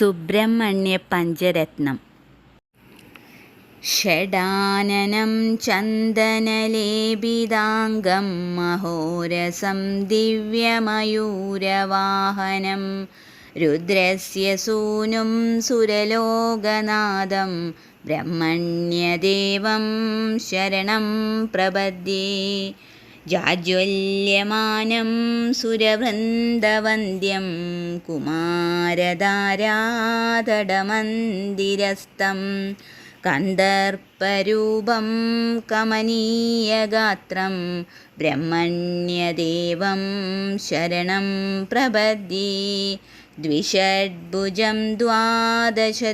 സുബ്രഹ്മണ്യ പഞ്ചരത്നം ഷഡാനനം ചന്ദനലേപിതാംഗം മഹോരസം ദിവ്യമയൂരവാഹനം. രുദ്രസ്യ സൂനും സുരലോകനാഥം ബ്രഹ്മണ്യദേവം ശരണം പ്രപദ്യേ. ജാജ്വല്യമാനം സുരവൃന്ദവന്ദ്യം കുമാരധാരാതടമന്ദിരസ്ഥം കന്ദർപ്പരൂപം കമനീയഗാത്രം ബ്രഹ്മണ്യദേവം ശരണം പ്രപദ്യേ ദ്വിഷഡ്ഭുജം ദ്വാദശദിവ്യനേത്രം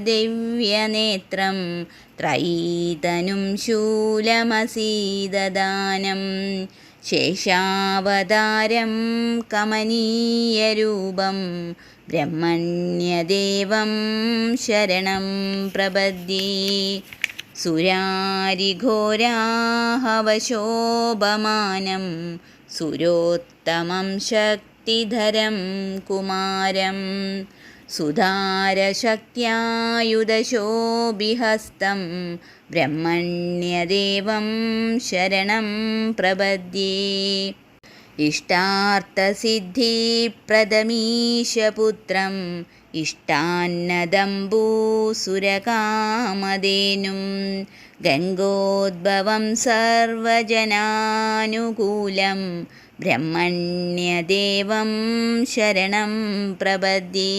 ത്രയീതനും ശൂലമസീദദാനം ശേഷാവതാരം കമനീയരൂപം ബ്രഹ്മണ്യദേവം ശരണം പ്രപദ്യേ. സുരാരിഘോരാഹവശോഭമാനം സുരോത്തമം ശക്തിധരം കുമാരം സുധാരശക്ത്യായുധശോഭിഹസ്തം ബ്രഹ്മണ്യദേവം ശരണം പ്രപദ്യേ. ഇഷ്ടാർത്ഥസിദ്ധിപ്രദമീശപുത്രം ഇഷ്ടാന്നദംബൂസുരകാമധേനും ഗംഗോദ്ഭവം സർവജനാനുകൂലം ബ്രഹ്മണ്യദേവം ശരണം പ്രപദ്യേ.